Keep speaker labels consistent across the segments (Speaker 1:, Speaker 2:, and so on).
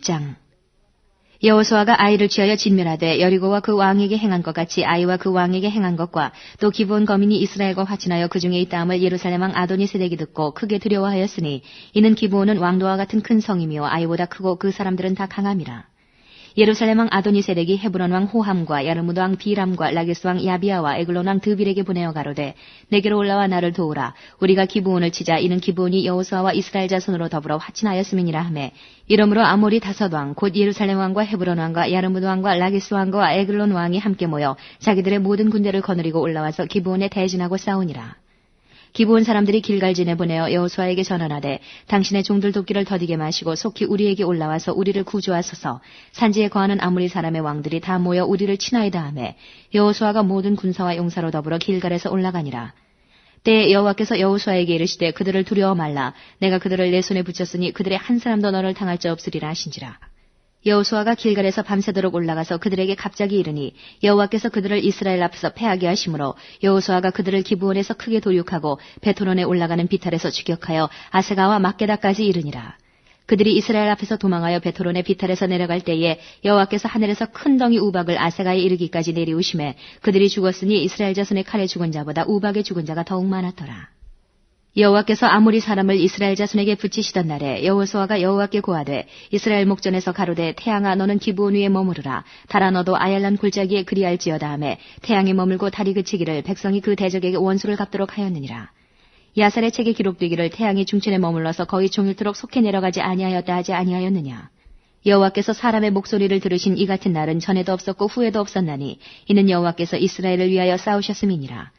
Speaker 1: 10장 여호수아가 아이를 취하여 진멸하되 여리고와 그 왕에게 행한 것 같이 아이와 그 왕에게 행한 것과 또 기브온 거민이 이스라엘과 화친하여 그 중에 있다함을 예루살렘 왕 아도니 세덱이 듣고 크게 두려워하였으니 이는 기브온은 왕도와 같은 큰 성이며 아이보다 크고 그 사람들은 다 강함이라. 예루살렘 왕 아도니 세덱이 헤브론 왕 호함과 야르무드 왕 비람과 라게스 왕 야비아와 에글론 왕 드빌에게 보내어 가로되 내게로 올라와 나를 도우라. 우리가 기브온을 치자. 이는 기브온이 여호수아와 이스라엘 자손으로 더불어 화친하였음이니라 하매. 이러므로 아모리 다섯 왕 곧 예루살렘 왕과 헤브론 왕과 야르무드 왕과 라게스 왕과 에글론 왕이 함께 모여 자기들의 모든 군대를 거느리고 올라와서 기브온에 대진하고 싸우니라 기브온 사람들이 길갈진에 보내어 여호수아에게 전언하되 당신의 종들 도끼를 더디게 마시고 속히 우리에게 올라와서 우리를 구조하소서. 산지에 거하는 아무리 사람의 왕들이 다 모여 우리를 친하이다 하매 여호수아가 모든 군사와 용사로 더불어 길갈에서 올라가니라. 때에 여호와께서 여호수아에게 이르시되 그들을 두려워 말라. 내가 그들을 내 손에 붙였으니 그들의 한 사람도 너를 당할 자 없으리라 하신지라 여호수아가 길갈에서 밤새도록 올라가서 그들에게 갑자기 이르니 여호와께서 그들을 이스라엘 앞에서 패하게 하심으로 여호수아가 그들을 기브온에서 크게 도륙하고 베토론에 올라가는 비탈에서 추격하여 아세가와 막게다까지 이르니라. 그들이 이스라엘 앞에서 도망하여 베토론의 비탈에서 내려갈 때에 여호와께서 하늘에서 큰 덩이 우박을 아세가에 이르기까지 내리우심에 그들이 죽었으니 이스라엘 자손의 칼에 죽은 자보다 우박에 죽은 자가 더욱 많았더라. 여호와께서 아무리 사람을 이스라엘 자손에게 붙이시던 날에 여호수아가 여호와께 고하되 이스라엘 목전에서 가로되 태양아 너는 기브온 위에 머무르라. 달아 너도 아얄란 골짜기에 그리할지어다 하매 태양이 머물고 달이 그치기를 백성이 그 대적에게 원수를 갚도록 하였느니라. 야살의 책에 기록되기를 태양이 중천에 머물러서 거의 종일토록 속해 내려가지 아니하였다 하지 아니하였느냐? 여호와께서 사람의 목소리를 들으신 이 같은 날은 전에도 없었고 후에도 없었나니 이는 여호와께서 이스라엘을 위하여 싸우셨음이니라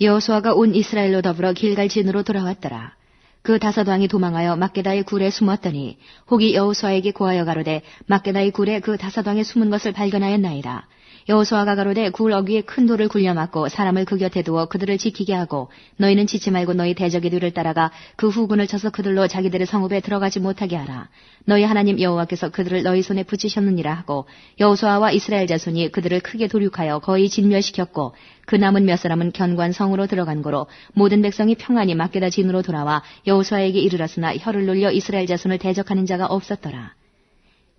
Speaker 1: 여호수아가 온 이스라엘로 더불어 길갈 진으로 돌아왔더라. 그 다섯 왕이 도망하여 막게다의 굴에 숨었더니 혹이 여호수아에게 고하여 가로되 막게다의 굴에 그 다섯 왕의 숨은 것을 발견하였나이다. 여호수아가 가로되 굴 어귀에 큰 돌을 굴려 맞고 사람을 그 곁에 두어 그들을 지키게 하고 너희는 지치 말고 너희 대적의 뒤를 따라가 그 후군을 쳐서 그들로 자기들의 성읍에 들어가지 못하게 하라. 너희 하나님 여호와께서 그들을 너희 손에 붙이셨느니라 하고 여호수아와 이스라엘 자손이 그들을 크게 도륙하여 거의 진멸시켰고 그 남은 몇 사람은 견관 성으로 들어간 거로 모든 백성이 평안히 막게다 진으로 돌아와 여호수아에게 이르렀으나 혀를 놀려 이스라엘 자손을 대적하는 자가 없었더라.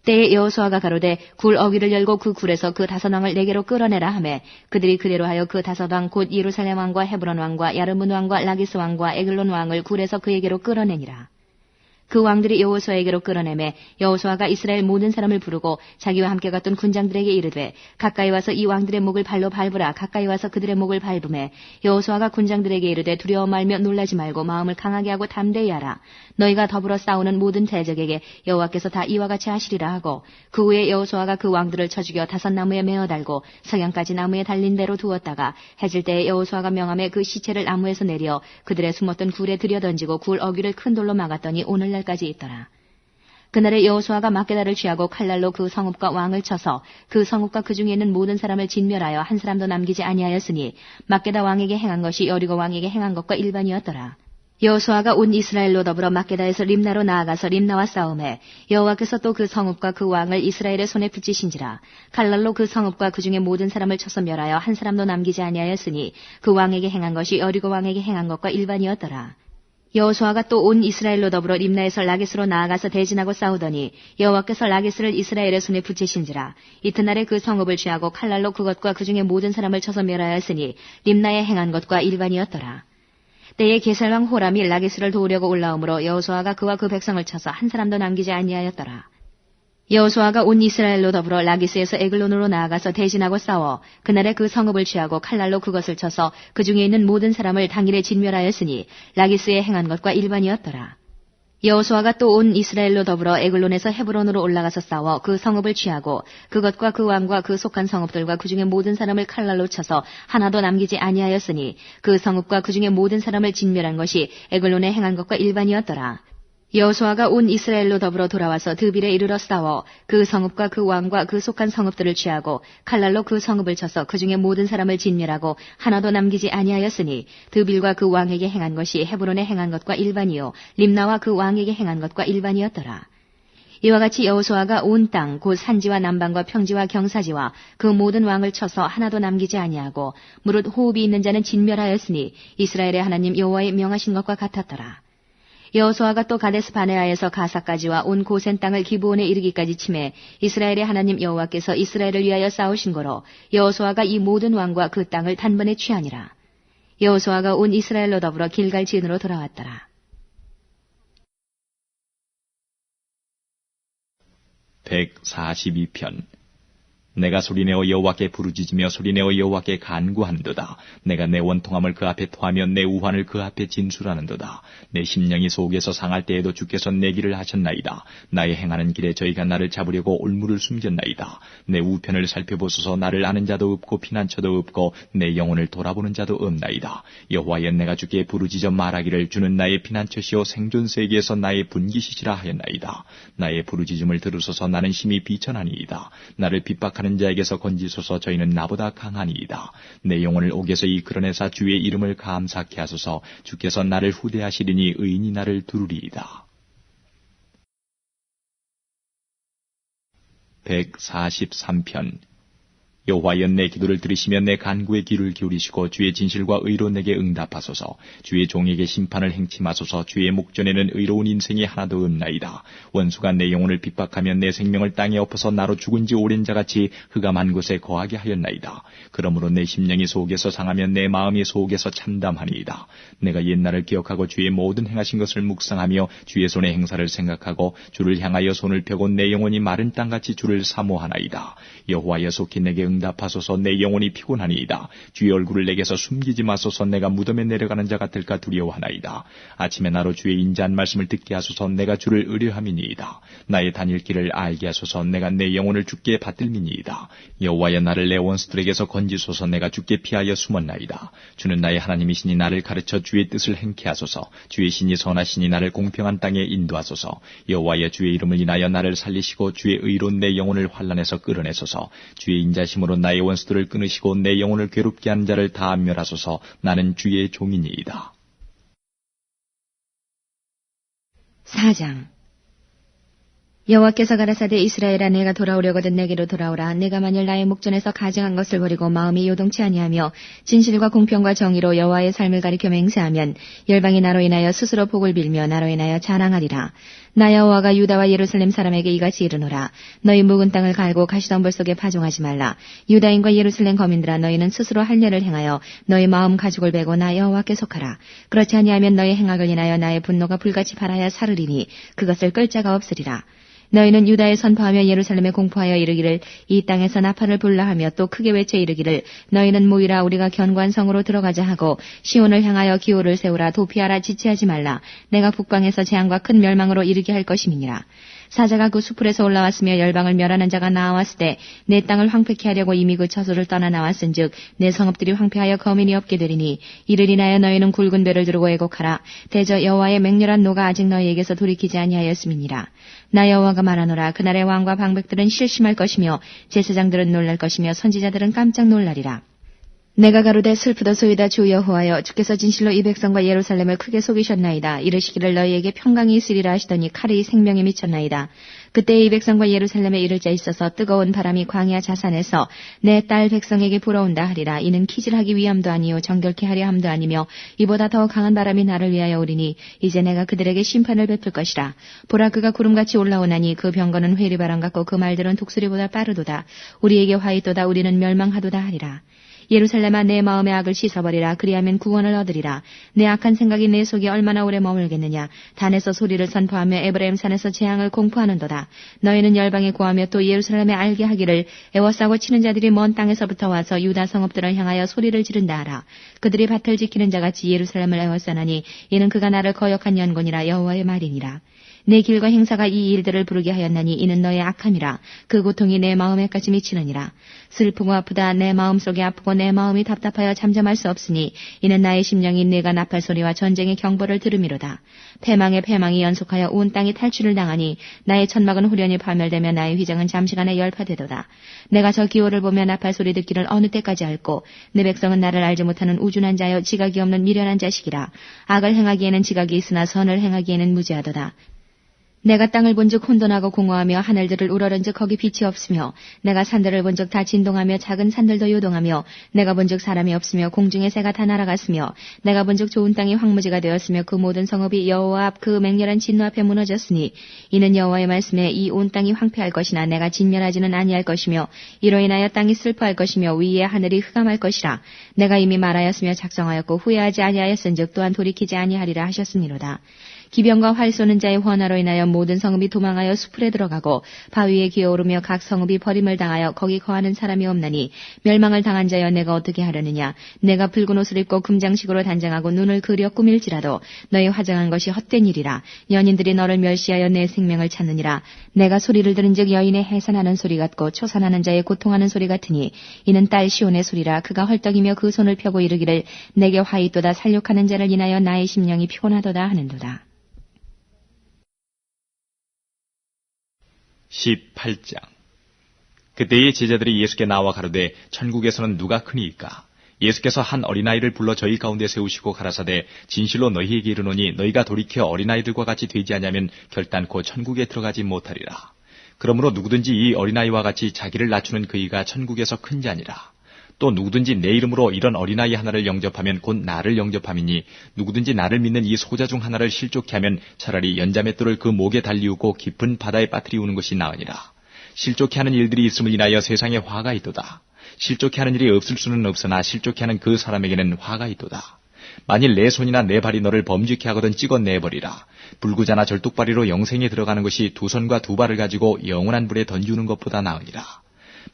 Speaker 1: 때에 여호수아가 가로되 굴 어귀를 열고 그 굴에서 그 다섯 왕을 내게로 끌어내라 하매 그들이 그대로 하여 그 다섯 왕 곧 예루살렘 왕과 헤브론 왕과 야르문 왕과 라기스 왕과 에글론 왕을 굴에서 그에게로 끌어내니라. 그 왕들이 여호수아에게로 끌어내매 여호수아가 이스라엘 모든 사람을 부르고 자기와 함께 갔던 군장들에게 이르되 가까이 와서 이 왕들의 목을 발로 밟으라 가까이 와서 그들의 목을 밟음에 여호수아가 군장들에게 이르되 두려워 말며 놀라지 말고 마음을 강하게 하고 담대히 하라 너희가 더불어 싸우는 모든 대적에게 여호와께서 다 이와 같이 하시리라 하고 그 후에 여호수아가 그 왕들을 쳐 죽여 다섯 나무에 메어 달고 석양까지 나무에 달린 대로 두었다가 해질 때에 여호수아가 명함에 그 시체를 나무에서 내려 그들의 숨었던 굴에 들여 던지고 굴 어귀를 큰 돌로 막았더니 오늘날 까지 있더라. 그날에 여호수아가 막게다를 취하고 칼날로 그 성읍과 왕을 쳐서 그 성읍과 그 중에 있는 모든 사람을 진멸하여 한 사람도 남기지 아니하였으니 막게다 왕에게 행한 것이 여리고 왕에게 행한 것과 일반이었더라. 여호수아가 온 이스라엘로 더불어 막게다에서 림나로 나아가서 림나와 싸움에 여호와께서 또 그 성읍과 그 왕을 이스라엘의 손에 붙이신지라 칼날로 그 성읍과 그 중에 모든 사람을 쳐서 멸하여 한 사람도 남기지 아니하였으니 그 왕에게 행한 것이 여리고 왕에게 행한 것과 일반이었더라. 여호수아가 또 온 이스라엘로 더불어 림나에서 라게스로 나아가서 대진하고 싸우더니 여호와께서 라게스를 이스라엘의 손에 붙이신지라 이튿날에 그 성읍을 취하고 칼날로 그것과 그 중에 모든 사람을 쳐서 멸하였으니 림나에 행한 것과 일반이었더라. 때에 게살왕 호람이 라게스를 도우려고 올라오므로 여호수아가 그와 그 백성을 쳐서 한 사람도 남기지 아니하였더라. 여호수아가 온 이스라엘로 더불어 라기스에서 에글론으로 나아가서 대진하고 싸워 그날에 그 성읍을 취하고 칼날로 그것을 쳐서 그 중에 있는 모든 사람을 당일에 진멸하였으니 라기스에 행한 것과 일반이었더라. 여호수아가 또 온 이스라엘로 더불어 에글론에서 헤브론으로 올라가서 싸워 그 성읍을 취하고 그것과 그 왕과 그 속한 성읍들과 그 중에 모든 사람을 칼날로 쳐서 하나도 남기지 아니하였으니 그 성읍과 그 중에 모든 사람을 진멸한 것이 에글론에 행한 것과 일반이었더라. 여호수아가 온 이스라엘로 더불어 돌아와서 드빌에 이르러 싸워 그 성읍과 그 왕과 그 속한 성읍들을 취하고 칼날로 그 성읍을 쳐서 그 중에 모든 사람을 진멸하고 하나도 남기지 아니하였으니 드빌과 그 왕에게 행한 것이 헤브론에 행한 것과 일반이요 림나와 그 왕에게 행한 것과 일반이었더라. 이와 같이 여호수아가 온 땅 곧 산지와 남방과 평지와 경사지와 그 모든 왕을 쳐서 하나도 남기지 아니하고 무릇 호흡이 있는 자는 진멸하였으니 이스라엘의 하나님 여호와의 명하신 것과 같았더라. 여호수아가 또 가데스 바네아에서 가사까지와 온 고센 땅을 기브온에 이르기까지 침해 이스라엘의 하나님 여호와께서 이스라엘을 위하여 싸우신 거로 여호수아가 이 모든 왕과 그 땅을 단번에 취하니라. 여호수아가 온 이스라엘로 더불어 길갈 지은으로 돌아왔더라.
Speaker 2: 백사십이편 내가 소리내어 여호와께 부르짖으며 소리내어 여호와께 간구한도다. 내가 내 원통함을 그 앞에 토하며 내 우환을 그 앞에 진술하는도다. 내 심령이 속에서 상할 때에도 주께서 내 길을 하셨나이다. 나의 행하는 길에 저희가 나를 잡으려고 올무를 숨겼나이다. 내 우편을 살펴보소서 나를 아는 자도 없고 피난처도 없고 내 영혼을 돌아보는 자도 없나이다. 여호와여 내가 주께 부르짖어 말하기를 주는 나의 피난처시오 생존 세계에서 나의 분기시시라 하였나이다. 나의 부르짖음을 들으소서 나는 심히 비천하니이다. 나를 핍박 하는 자에게서 건지소서 저희는 나보다 강하니이다. 내 영혼을 옥에서 이끌어내사 주의 이름을 감사케 하소서 주께서 나를 후대하시리니 의인이 나를 두루리이다. 143편 여호와여 내 기도를 들으시며 내 간구의 귀를 기울이시고 주의 진실과 의로 내게 응답하소서. 주의 종에게 심판을 행치 마소서. 주의 목전에는 의로운 인생이 하나도 없나이다. 원수가 내 영혼을 핍박하며 내 생명을 땅에 엎어서 나로 죽은 지 오랜 자같이 흑암한 곳에 거하게 하였나이다. 그러므로 내 심령이 속에서 상하며 내 마음이 속에서 참담하니이다. 내가 옛날을 기억하고 주의 모든 행하신 것을 묵상하며 주의 손의 행사를 생각하고 주를 향하여 손을 펴고 내 영혼이 마른 땅같이 주를 사모하나이다. 여호와여 속히 내게 응답하소서 내 영혼이 피곤하니이다. 주의 얼굴을 내게서 숨기지 마소서 내가 무덤에 내려가는 자 같을까 두려워하나이다. 아침에 나로 주의 인자한 말씀을 듣게 하소서 내가 주를 의뢰함이니이다. 나의 다닐 길을 알게 하소서 내가 내 영혼을 주께 받들미니이다. 여호와여 나를 내 원수들에게서 건지소서 내가 주께 피하여 숨었나이다. 주는 나의 하나님이시니 나를 가르쳐 주의 뜻을 행케 하소서. 주의 신이 선하시니 나를 공평한 땅에 인도하소서. 여호와여 주의 이름을 인하여 나를 살리시고 주의 의로 내 영혼을 환란에서 끌어내소서. 주의 인자심 힘으로 나의 원수들을 끊으시고 내 영혼을 괴롭게 하는 자를 다 멸하소서 나는 주의 종이니이다.
Speaker 1: 4장 여호와께서 가라사대 이스라엘아 내가 돌아오려거든 내게로 돌아오라. 내가 만일 나의 목전에서 가증한 것을 버리고 마음이 요동치 아니하며 진실과 공평과 정의로 여호와의 삶을 가리켜 맹세하면 열방이 나로 인하여 스스로 복을 빌며 나로 인하여 자랑하리라. 나 여호와가 유다와 예루살렘 사람에게 이같이 이르노라. 너희 묵은 땅을 갈고 가시덤불 속에 파종하지 말라. 유다인과 예루살렘 거민들아 너희는 스스로 할례를 행하여 너희 마음 가죽을 베고 나 여호와께 속하라. 그렇지 아니하면 너희 행악을 인하여 나의 분노가 불같이 발하여 사르리니 그것을 끌 자가 없으리라 너희는 유다에 선포하며 예루살렘에 공포하여 이르기를 이 땅에서 나팔을 불라 하며 또 크게 외쳐 이르기를 너희는 모이라 우리가 견고한 성으로 들어가자 하고 시온을 향하여 기호를 세우라 도피하라 지체하지 말라. 내가 북방에서 재앙과 큰 멸망으로 이르게 할 것임이니라 사자가 그 수풀에서 올라왔으며 열방을 멸하는 자가 나왔을 때 내 땅을 황폐케 하려고 이미 그 처소를 떠나 나왔은즉 내 성읍들이 황폐하여 거민이 없게 되리니 이를 인하여 너희는 굵은 배를 들고 애곡하라. 대저 여호와의 맹렬한 노가 아직 너희에게서 돌이키지 아니하였음이니라. 나 여호와가 말하노라. 그날의 왕과 방백들은 실심할 것이며 제사장들은 놀랄 것이며 선지자들은 깜짝 놀라리라 내가 가로되 슬프다 소이다 주 여호와여 주께서 진실로 이 백성과 예루살렘을 크게 속이셨나이다. 이르시기를 너희에게 평강이 있으리라 하시더니 칼이 생명에 미쳤나이다. 그때 이 백성과 예루살렘에 이를 자 있어서 뜨거운 바람이 광야 자산에서 내 딸 백성에게 불어온다 하리라. 이는 키질하기 위함도 아니요 정결케 하려 함도 아니며 이보다 더 강한 바람이 나를 위하여 오리니 이제 내가 그들에게 심판을 베풀 것이라. 보라 그가 구름같이 올라오나니 그 병거는 회리바람 같고 그 말들은 독수리보다 빠르도다. 우리에게 화이도다 우리는 멸망하도다 하리라. 예루살렘아 내 마음의 악을 씻어버리라. 그리하면 구원을 얻으리라. 내 악한 생각이 내 속에 얼마나 오래 머물겠느냐. 단에서 소리를 선포하며 에브라임 산에서 재앙을 공포하는도다. 너희는 열방에 구하며 또 예루살렘에 알게 하기를 애워싸고 치는 자들이 먼 땅에서부터 와서 유다 성읍들을 향하여 소리를 지른다 하라. 그들이 밭을 지키는 자같이 예루살렘을 애워싸나니 이는 그가 나를 거역한 연곤이라 여호와의 말이니라 내 길과 행사가 이 일들을 부르게 하였나니 이는 너의 악함이라. 그 고통이 내 마음에까지 미치느니라. 슬프고 아프다 내 마음속에 아프고 내 마음이 답답하여 잠잠할 수 없으니 이는 나의 심령이 내가 나팔 소리와 전쟁의 경보를 들음이로다. 패망의 패망이 연속하여 온 땅이 탈출을 당하니 나의 천막은 후련히 파멸되며 나의 휘장은 잠시간에 열파되도다. 내가 저 기호를 보며 나팔 소리 듣기를 어느 때까지 앓고 내 백성은 나를 알지 못하는 우준한 자여 지각이 없는 미련한 자식이라. 악을 행하기에는 지각이 있으나 선을 행하기에는 무지하도다 내가 땅을 본즉 혼돈하고 공허하며 하늘들을 우러른즉 거기 빛이 없으며 내가 산들을 본즉 다 진동하며 작은 산들도 요동하며 내가 본즉 사람이 없으며 공중의 새가 다 날아갔으며 내가 본즉 좋은 땅이 황무지가 되었으며 그 모든 성읍이 여호와 앞 그 맹렬한 진노 앞에 무너졌으니 이는 여호와의 말씀에 이 온 땅이 황폐할 것이나 내가 진멸하지는 아니할 것이며 이로 인하여 땅이 슬퍼할 것이며 위에 하늘이 흑암할 것이라 내가 이미 말하였으며 작성하였고 후회하지 아니하였은즉 또한 돌이키지 아니하리라 하셨으니로다. 기병과 활 쏘는 자의 환화로 인하여 모든 성읍이 도망하여 수풀에 들어가고 바위에 기어오르며 각 성읍이 버림을 당하여 거기 거하는 사람이 없나니 멸망을 당한 자여 내가 어떻게 하려느냐? 내가 붉은 옷을 입고 금장식으로 단장하고 눈을 그려 꾸밀지라도 너희 화장한 것이 헛된 일이라 연인들이 너를 멸시하여 내 생명을 찾느니라. 내가 소리를 들은즉 여인의 해산하는 소리 같고 초산하는 자의 고통하는 소리 같으니 이는 딸 시온의 소리라. 그가 헐떡이며 그 손을 펴고 이르기를 내게 화있도다. 살육하는 자를 인하여 나의 심령이 피곤하도다 하는도다.
Speaker 2: 18장 그때의 제자들이 예수께 나와 가로되 천국에서는 누가 크니이까 예수께서 한 어린아이를 불러 저희 가운데 세우시고 가라사대 진실로 너희에게 이르노니 너희가 돌이켜 어린아이들과 같이 되지 않으면 결단코 천국에 들어가지 못하리라. 그러므로 누구든지 이 어린아이와 같이 자기를 낮추는 그이가 천국에서 큰 자니라. 또 누구든지 내 이름으로 이런 어린아이 하나를 영접하면 곧 나를 영접함이니 누구든지 나를 믿는 이 소자 중 하나를 실족케 하면 차라리 연자맷돌을 그 목에 달리우고 깊은 바다에 빠뜨리우는 것이 나으니라. 실족케 하는 일들이 있음을 인하여 세상에 화가 있도다. 실족케 하는 일이 없을 수는 없으나 실족케 하는 그 사람에게는 화가 있도다. 만일 내 손이나 내 발이 너를 범죄케 하거든 찍어 내버리라. 불구자나 절뚝발이로 영생에 들어가는 것이 두 손과 두 발을 가지고 영원한 불에 던지우는 것보다 나으니라.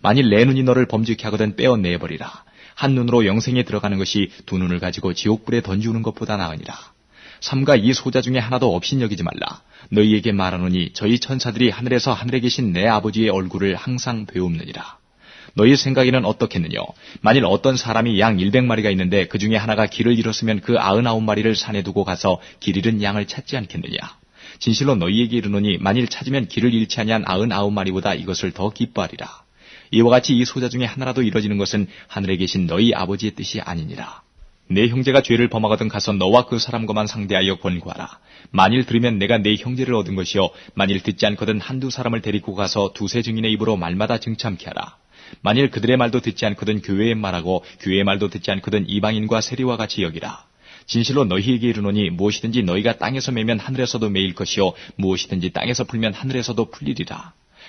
Speaker 2: 만일 내 눈이 너를 범죄케 하거든 빼어 내버리라. 한 눈으로 영생에 들어가는 것이 두 눈을 가지고 지옥불에 던지우는 것보다 나으니라. 삼가 이 소자 중에 하나도 없인 여기지 말라. 너희에게 말하노니 저희 천사들이 하늘에서 하늘에 계신 내 아버지의 얼굴을 항상 배웁느니라. 너희 생각에는 어떻겠느냐? 만일 어떤 사람이 양 100마리가 있는데 그 중에 하나가 길을 잃었으면 그 99마리를 산에 두고 가서 길 잃은 양을 찾지 않겠느냐? 진실로 너희에게 이르노니 만일 찾으면 길을 잃지 아니한 99마리보다 이것을 더 기뻐하리라. 이와 같이 이 소자 중에 하나라도 이뤄지는 것은 하늘에 계신 너희 아버지의 뜻이 아니니라. 내 형제가 죄를 범하거든 가서 너와 그 사람과만 상대하여 권고하라. 만일 들으면 내가 내 형제를 얻은 것이요 만일 듣지 않거든 한두 사람을 데리고 가서 두세 증인의 입으로 말마다 증참케 하라. 만일 그들의 말도 듣지 않거든 교회의 말하고 교회의 말도 듣지 않거든 이방인과 세리와 같이 여기라. 진실로 너희에게 이르노니 무엇이든지 너희가 땅에서 매면 하늘에서도 매일 것이요 무엇이든지 땅에서 풀면 하늘에서도 풀리리라.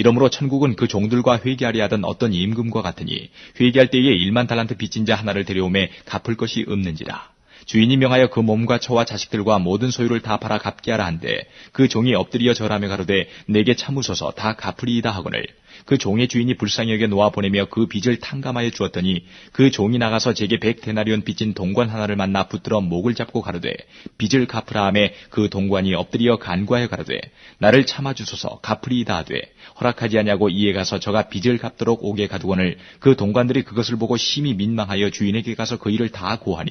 Speaker 2: 이러므로 천국은 그 종들과 회개하려 하던 어떤 임금과 같으니 회개할 때에 일만 달란트 빚진 자 하나를 데려오매 갚을 것이 없는지라. 주인이 명하여 그 몸과 처와 자식들과 모든 소유를 다 팔아 갚게 하라 한데 그 종이 엎드려 절하며 가로되 내게 참으소서 다 갚으리이다 하거늘 그 종의 주인이 불쌍히 여겨 놓아 보내며 그 빚을 탕감하여 주었더니 그 종이 나가서 제게 백 데나리온 빚진 동관 하나를 만나 붙들어 목을 잡고 가로되 빚을 갚으라 하매 그 동관이 엎드려 간구하여 가로되 나를 참아 주소서 갚으리이다 하되 허락하지 아니하고 이에 가서 저가 빚을 갚도록 오게 가두거늘 그 동관들이 그것을 보고 심히 민망하여 주인에게 가서 그 일을 다 고하니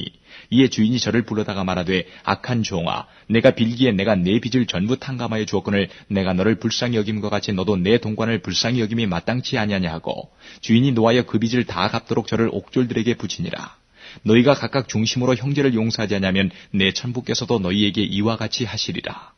Speaker 2: 이에 주인이 저를 불러다가 말하되 악한 종아 내가 빌기에 내가 내 빚을 전부 탕감하여 주었거늘 내가 너를 불쌍히 여김과 같이 너도 내 동관을 불쌍히 여김 이 마땅치 아니하냐 하고 주인이 노하여 그 빚을 다 갚도록 저를 옥졸들에게 붙이니라. 너희가 각각 중심으로 형제를 용서하지 않으면 내 천부께서도 너희에게 이와 같이 하시리라